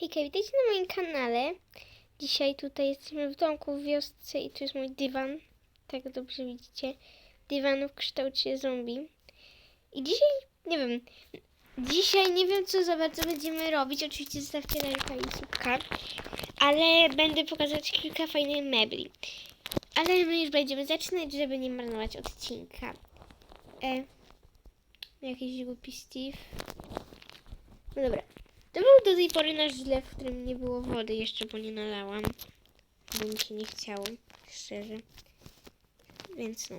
Hejka, witajcie na moim kanale. Dzisiaj tutaj jesteśmy w domku w wiosce i tu jest mój dywan. Tak dobrze widzicie. Dywan w kształcie zombie. I dzisiaj, nie wiem, dzisiaj nie wiem co za bardzo będziemy robić. Oczywiście zostawcie lajka i subka. Ale będę pokazać kilka fajnych mebli. Ale my już będziemy zaczynać, żeby nie marnować odcinka. E, jakiś głupi Steve. No dobra. To był do tej pory nasz zlew, w którym nie było wody jeszcze, bo nie nalałam. Bo mi się nie chciało, szczerze. Więc no.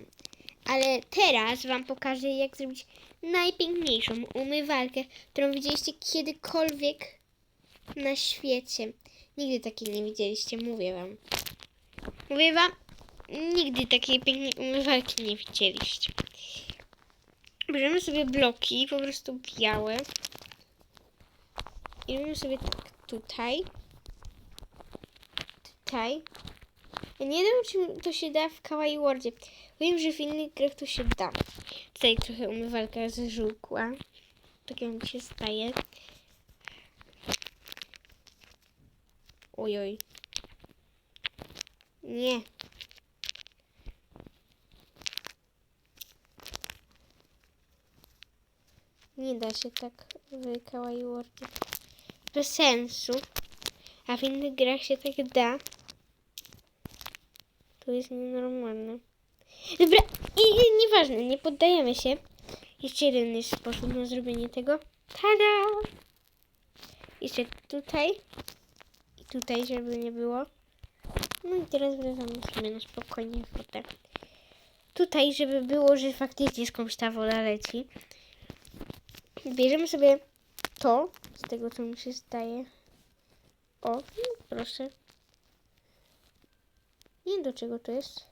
Ale teraz Wam pokażę, jak zrobić najpiękniejszą umywalkę, którą widzieliście kiedykolwiek na świecie. Nigdy takiej nie widzieliście, mówię Wam. Mówię Wam, nigdy takiej pięknej umywalki nie widzieliście. Bierzemy sobie bloki, po prostu białe. I robimy sobie tak tutaj. Tutaj. Ja nie wiem, czy to się da w Kawaii Wordzie. Wiem, że w innych grach to się da. Tutaj trochę umywalka zżółkła. Tak jak mi się staje. Ojoj. Nie. Nie da się tak w Kawaii Wordzie bez sensu. A w innych grach się tak da. To jest nienormalne. Dobra, i, i nieważne, nie poddajemy się. Jeszcze jeden jest sposób na zrobienie tego. Tada! Jeszcze tutaj. I tutaj, żeby nie było. No i teraz wracamy sobie na spokojnie wodę. Tutaj, żeby było, że faktycznie skądś ta woda leci. Bierzemy sobie to, z tego co mi się zdaje. O, proszę. Nie wiem do czego to jest.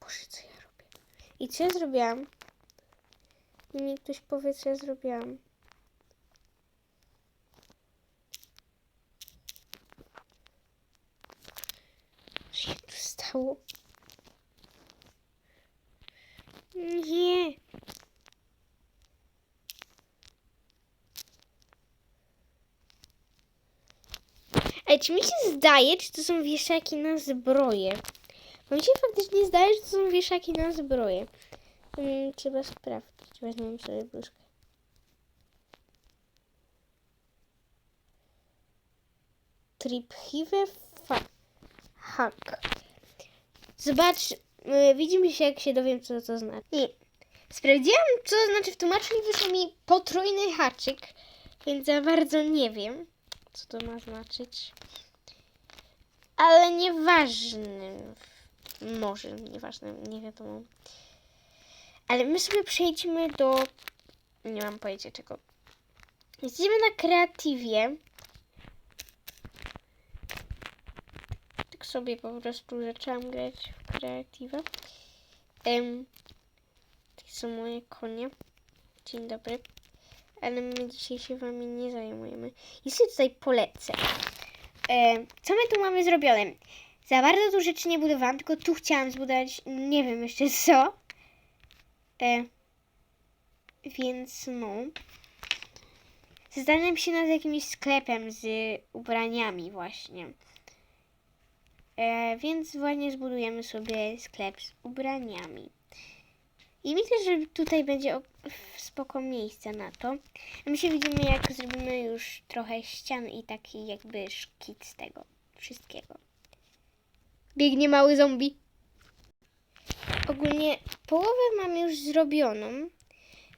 Boże, co ja robię? I co ja zrobiłam? I mi ktoś powie, co ja zrobiłam. Się tu stało? Nie. Ej, czy mi się zdaje, czy to są wieszaki na zbroję? Bo mi się faktycznie zdaje, że to są wieszaki na zbroję. Hmm, trzeba sprawdzić. Weźmiemy sobie bluzkę. Triphive hack. Zobacz, yy, widzimy się, jak się dowiem, co to znaczy. Nie. Sprawdziłam, co to znaczy w tłumaczeniu, wyszło mi potrójny haczyk, więc za bardzo nie wiem co to ma znaczyć. Ale nieważne. Może nieważne, nie wiadomo. Ale my sobie przejdźmy do. Nie mam pojęcia czego. Jesteśmy na kreatywie. Tak sobie po prostu zaczęłam grać w kreatywę. Um, to są moje konie. Dzień dobry ale my dzisiaj się wami nie zajmujemy. I sobie tutaj polecę. E, co my tu mamy zrobione? Za bardzo tu rzeczy nie budowałam, tylko tu chciałam zbudować, nie wiem jeszcze co. E, więc no. Zastanawiam się nad jakimś sklepem z ubraniami właśnie. E, więc właśnie zbudujemy sobie sklep z ubraniami. I myślę, że tutaj będzie spoko miejsce na to. A my się widzimy, jak zrobimy już trochę ścian i taki jakby szkic tego wszystkiego. Biegnie mały zombie. Ogólnie połowę mam już zrobioną.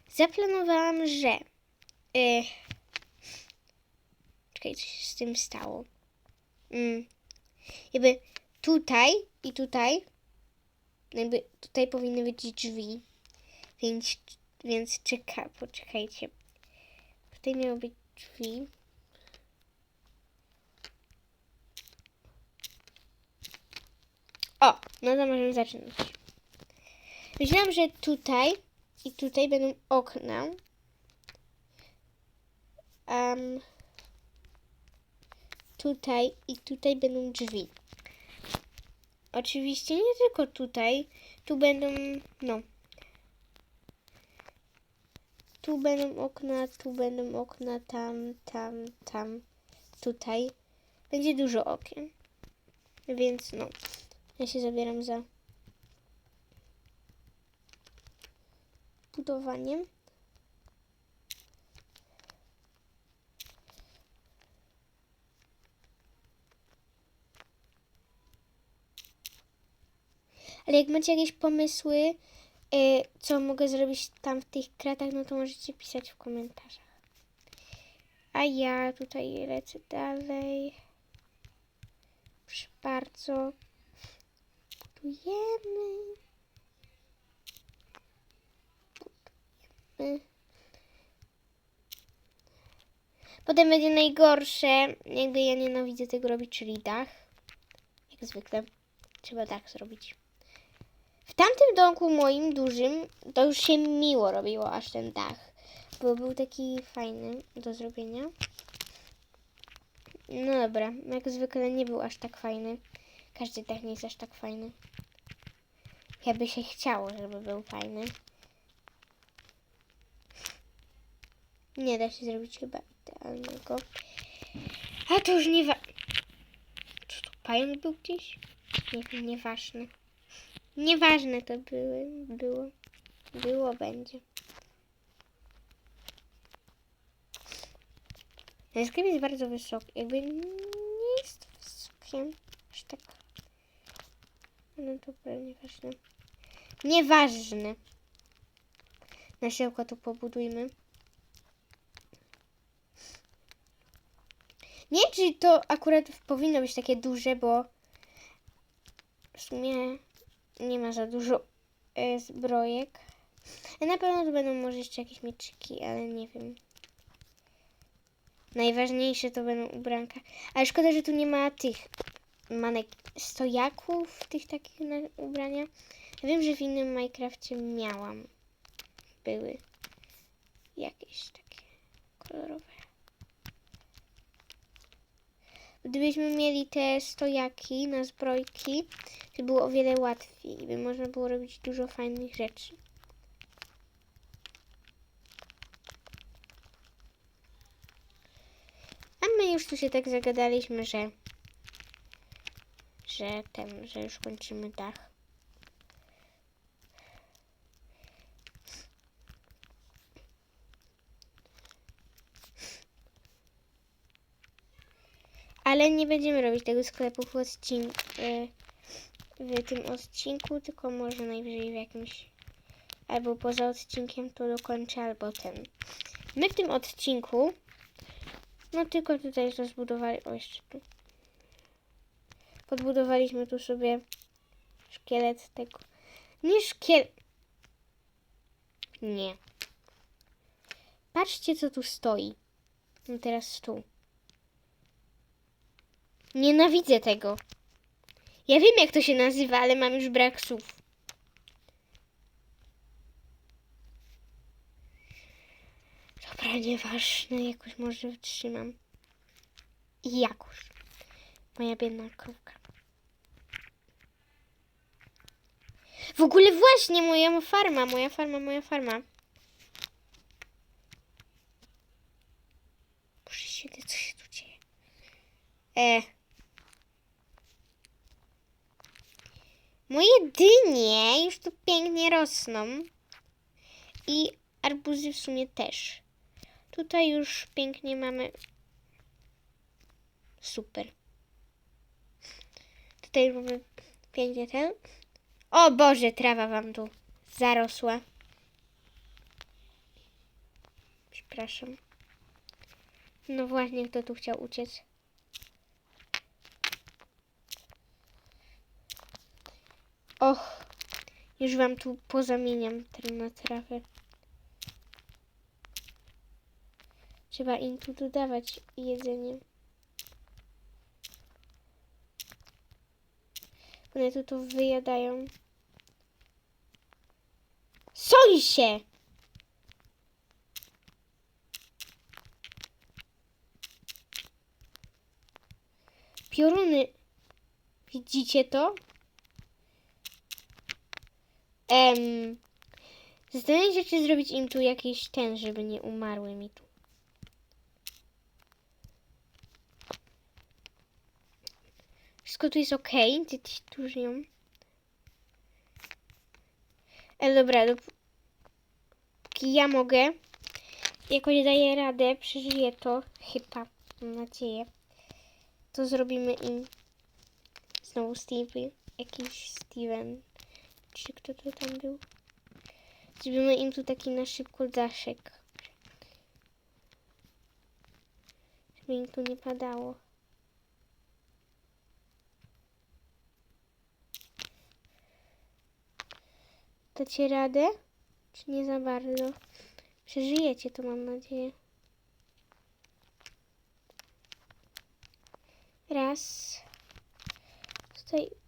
Zaplanowałam, że... Yy, czekaj, coś się z tym stało. Mm, jakby tutaj i tutaj jakby tutaj powinny być drzwi. Więc, więc czeka, poczekajcie. Tutaj miały być drzwi. O, no to możemy zaczynać. Myślałam, że tutaj i tutaj będą okna. Um, tutaj i tutaj będą drzwi. Oczywiście nie tylko tutaj. Tu będą, no. Tu będą okna, tu będą okna, tam, tam, tam. tutaj będzie dużo okien. Więc no, ja się zabieram za budowaniem. Ale jak macie jakieś pomysły, co mogę zrobić tam w tych kratach, no to możecie pisać w komentarzach. A ja tutaj lecę dalej. Proszę bardzo. Budujemy. Budujemy. Potem będzie najgorsze, jakby ja nienawidzę tego robić, czyli dach. Jak zwykle. Trzeba dach zrobić. W tamtym domku moim dużym to już się miło robiło aż ten dach. Bo był taki fajny do zrobienia. No dobra, jak zwykle nie był aż tak fajny. Każdy dach nie jest aż tak fajny. Ja by się chciało, żeby był fajny. Nie da się zrobić chyba idealnego. A to już nie wa... Czy tu pająk był gdzieś? Nie nieważne. Nieważne to były, było. Było, będzie. Ten sklep jest bardzo wysoki. Jakby nie jest wysokiem. Aż tak. No dobra, nieważne. Nieważne. Na szybko to pobudujmy. Nie czy to akurat powinno być takie duże, bo w sumie nie ma za dużo e, zbrojek. Na pewno to będą może jeszcze jakieś mieczyki, ale nie wiem. Najważniejsze to będą ubranka. Ale szkoda, że tu nie ma tych manek stojaków, tych takich na ubrania. Wiem, że w innym Minecrafcie miałam. Były jakieś takie kolorowe. Gdybyśmy mieli te stojaki na zbrojki, to było o wiele łatwiej. By można było robić dużo fajnych rzeczy. A my już tu się tak zagadaliśmy, że że ten, że już kończymy dach. Ale nie będziemy robić tego sklepu w odcinku, w tym odcinku, tylko może najwyżej w jakimś albo poza odcinkiem to dokończę, albo ten. My w tym odcinku no tylko tutaj rozbudowali. O, jeszcze tu. Podbudowaliśmy tu sobie szkielet tego. Nie szkielet. Nie. Patrzcie, co tu stoi. No teraz tu. Nienawidzę tego. Ja wiem, jak to się nazywa, ale mam już brak słów. Dobra, nieważne, jakoś może wytrzymam. I jakoś. Moja biedna krówka. W ogóle właśnie moja farma, moja farma, moja farma. Boże co się tu dzieje? E. Moje dynie już tu pięknie rosną. I arbuzy w sumie też. Tutaj już pięknie mamy. Super. Tutaj mamy pięknie ten. O Boże, trawa wam tu zarosła. Przepraszam. No właśnie, kto tu chciał uciec? Już wam tu pozamieniam na trawę. Trzeba im tu dodawać jedzenie. One tu to wyjadają. Się! Pioruny. Widzicie to? Em, Zastanawiam się, czy zrobić im tu jakiś ten, żeby nie umarły mi tu. Wszystko tu jest ok. Dzieci tu żyją. Ale dobra, dopóki ja mogę, jakoś daję radę, przeżyję to, chyba, mam nadzieję, to zrobimy im znowu Steve, jakiś Steven, czy kto to tam był. Zrobimy im tu taki na szybko daszek, żeby im tu nie padało. Dacie radę? Czy nie za bardzo? Przeżyjecie to, mam nadzieję. Raz. Tutaj.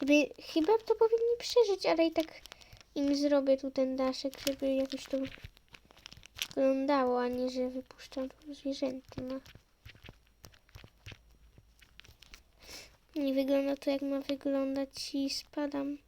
Jakby, chyba to powinni przeżyć, ale i tak im zrobię tu ten daszek, żeby jakoś to wyglądało, a nie, że wypuszczam tu zwierzęta. No. Nie wygląda to jak ma wyglądać i spadam.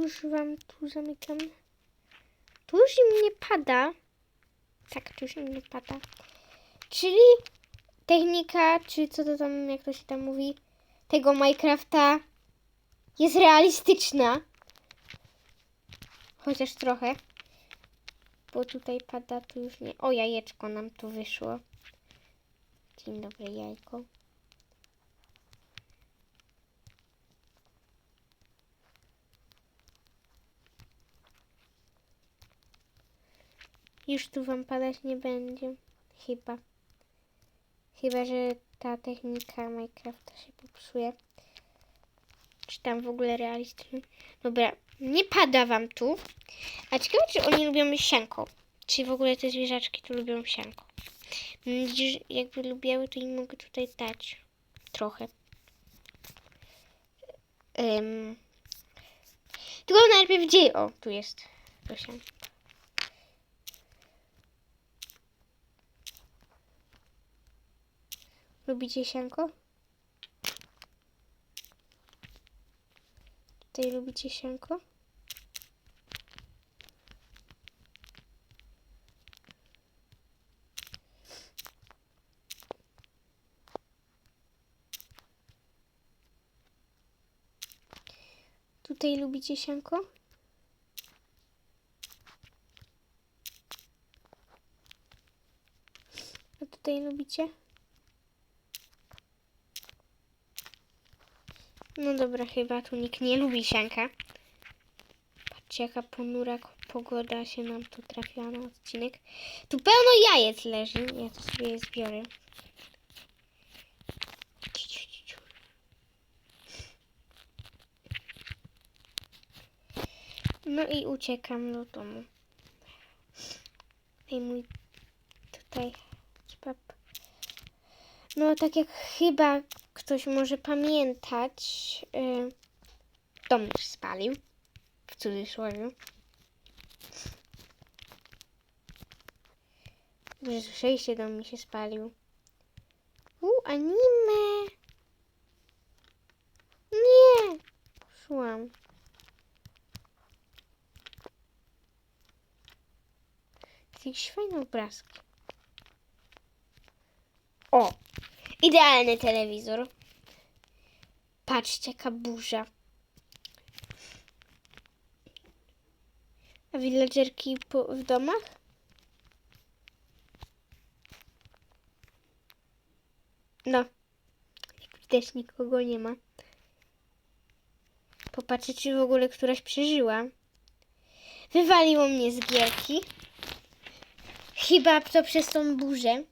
Już wam tu zamykam. Tu już im nie pada. Tak, tu już im nie pada. Czyli technika, czy co to tam, jak to się tam mówi, tego Minecrafta jest realistyczna. Chociaż trochę. Bo tutaj pada, tu już nie. O, jajeczko nam tu wyszło. Dzień dobry, jajko. Już tu wam padać nie będzie. Chyba. Chyba, że ta technika Minecrafta się popsuje. Czy tam w ogóle realistyczny. Dobra, nie pada wam tu. A ciekawe, czy oni lubią sianko. Czy w ogóle te zwierzaczki tu lubią nadzieję, że jakby lubiały, to im mogę tutaj dać. Trochę. Um. Tylko najpierw gdzie... O, tu jest to Lubicie sianko? Tutaj lubicie sianko? Tutaj lubicie sianko? A tutaj lubicie? No dobra, chyba tu nikt nie lubi sianka. Patrzcie, jaka ponura pogoda się nam tu trafiła na odcinek. Tu pełno jajec leży. Ja to sobie je zbiorę. No i uciekam do domu. Ej, mój tutaj. No, tak jak chyba ktoś może pamiętać, yy, dom się spalił. W cudzysłowie. Że słyszeliście, dom mi się spalił. U, anime! Nie! Poszłam. Jakieś fajne obrazki. O! Idealny telewizor. Patrzcie, jaka burza. A villagerki po, w domach? No. Widać, nikogo nie ma. Popatrzę, czy w ogóle któraś przeżyła. Wywaliło mnie z gierki. Chyba to przez tą burzę.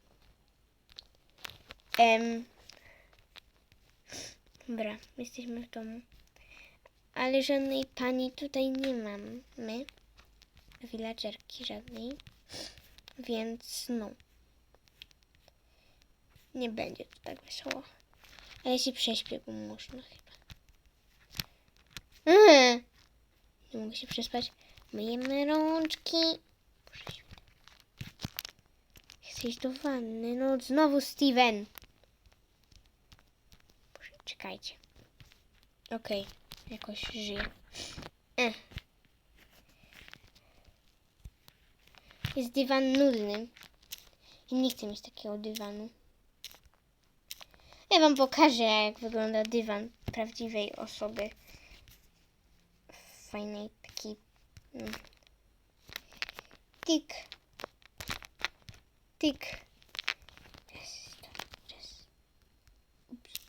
Em. Dobra, jesteśmy w domu. Ale żadnej pani tutaj nie mamy. Villagerki żadnej. Więc no. Nie będzie tu tak wesoło. Ale się prześpię, bo można chyba. Eee. Nie mogę się przespać. Myjemy rączki. Chcę iść do wanny. No znowu Steven. Czekajcie. Okej, jakoś żyję. Ech. Jest dywan nudny. I nie chcę mieć takiego dywanu. Ja wam pokażę, jak wygląda dywan prawdziwej osoby. Fajnej, taki... mm. Tik. Tik. Raz, dwa, raz. Ups.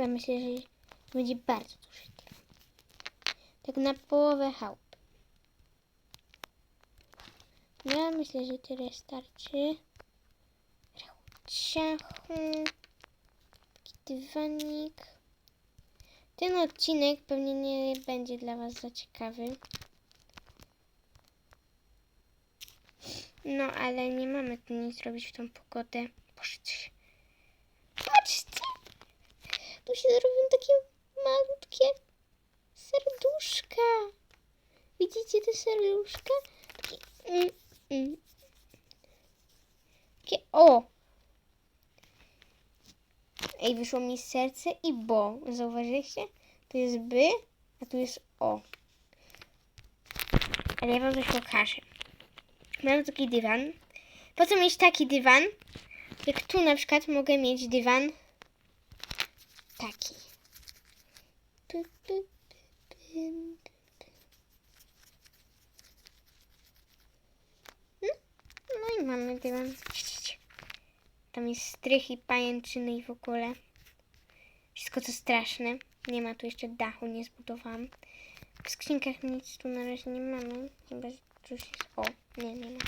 Ja myślę, że będzie bardzo duży. Tak na połowę chałupy. Ja myślę, że tyle starczy. Ciachu. Dywanik. Ten odcinek pewnie nie będzie dla Was za ciekawy. No, ale nie mamy tu nic robić w tą pogodę. Patrzcie. Patrzcie! Tu się robią takie malutkie serduszka. Widzicie te serduszka? Takie, mm, mm. Takie, o! Ej, wyszło mi serce i bo. Zauważyliście? Tu jest by, a tu jest o. Ale ja wam coś pokażę. Mam taki dywan. Po co mieć taki dywan? Jak tu na przykład mogę mieć dywan taki. Py, py, py, py, py. No, no i mamy dywan. Tam jest strych i pajęczyny i w ogóle. Wszystko to straszne. Nie ma tu jeszcze dachu, nie zbudowałam. W skrzynkach nic tu na razie nie mamy. Chyba, że tu jest... O, nie, nie ma.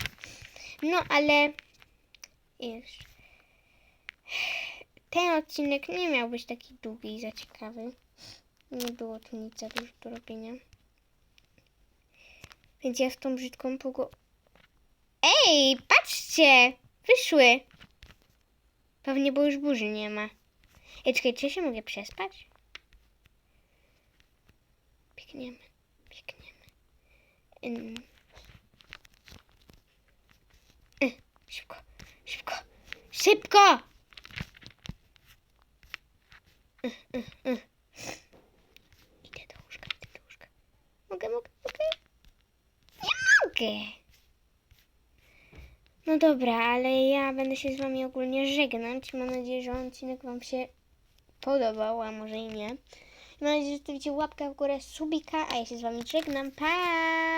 No, ale... Już. Ten odcinek nie miał być taki długi i za ciekawy. Nie było tu nic za dużo do robienia. Więc ja w tą brzydką pogodę... Ej, patrzcie! Wyszły! Pewnie, bo już burzy nie ma. Ej, czekaj, czy ja się mogę przespać? Biegniemy, biegniemy. Ym. Y, Szybko, szybko, szybko! Y, y. Idę do łóżka, idę do łóżka. Mogę, mogę, mogę? Nie mogę! No dobra, ale ja będę się z wami ogólnie żegnać. Mam nadzieję, że odcinek wam się podobał, a może i nie. Mam nadzieję, że zostawicie łapkę w górę, subika, a ja się z wami żegnam. Pa!